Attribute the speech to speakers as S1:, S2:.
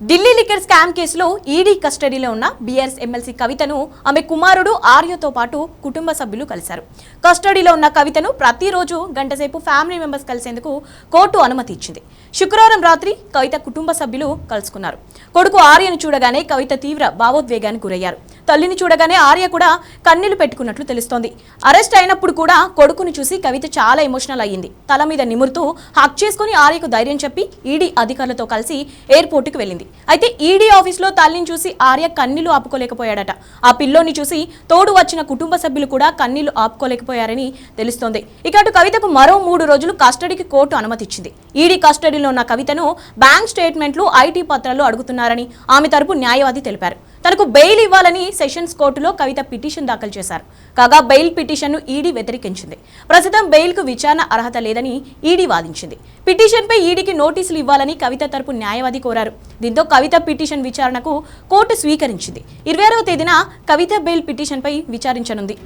S1: Delhi liquor scam కేసులో ED కస్టడీలో ఉన్న బీఆర్ఎస్ ఎమ్మెల్సీ కవితను ఆమె కుమారుడు ఆర్యతో పాటు కుటుంబ సభ్యులు కలిశారు. కస్టడీలో ఉన్న కవితను ప్రతిరోజు గంటసేపు ఫ్యామిలీ మెంబర్స్ కలిసేందుకు కోర్టు అనుమతి ఇచ్చింది. శుక్రవారం రాత్రి కవిత కుటుంబ సభ్యులు కలుసుకున్నారు. కొడుకు ఆర్యను చూడగానే కవిత తీవ్ర భావోద్వేగానికి గురయ్యారు. తల్లిని చూడగానే ఆర్య కూడా కన్నీళ్ళు పెట్టుకున్నట్లు తెలుస్తోంది. అరెస్ట్ అయినప్పుడు కూడా కొడుకును చూసి కవిత చాలా ఎమోషనల్ అయ్యింది. తల మీద నిమురుతూ హక్ చేసుకుని ఆర్యకు ధైర్యం చెప్పి ఈడీ అధికారులతో కలిసి ఎయిర్పోర్టుకు వెళ్ళింది. అయితే ఈడీ ఆఫీస్లో తల్లిని చూసి ఆర్య కన్నీలు ఆపుకోలేకపోయాడట. ఆ పిల్లోని చూసి తోడు వచ్చిన కుటుంబ సభ్యులు కూడా కన్నీళ్ళు ఆపుకోలేకపోయారని తెలుస్తోంది. ఇక అటు కవితకు మరో మూడు రోజులు కస్టడీకి కోర్టు అనుమతిచ్చింది. ఈడీ కస్టడీలో ఉన్న కవితను బ్యాంక్ స్టేట్మెంట్లు ఐటీ పత్రాలు అడుగుతున్నారని ఆమె తరపు న్యాయవాది తెలిపారు. తనకు బెయిల్ ఇవ్వాలని సెషన్స్ కోర్టులో కవిత పిటిషన్ దాఖలు చేశారు. కాగా బెయిల్ పిటిషన్ను ఈడీ వ్యతిరేకించింది. ప్రస్తుతం బెయిల్కు విచారణ అర్హత లేదని ఈడీ వాదించింది. పిటిషన్పై ఈడీకి నోటీసులు ఇవ్వాలని కవిత తరపు న్యాయవాది కోరారు. దీంతో కవిత పిటిషన్ విచారణకు కోర్టు స్వీకరించింది. ఇరవై తేదీన కవిత బెయిల్ పిటిషన్పై విచారించనుంది.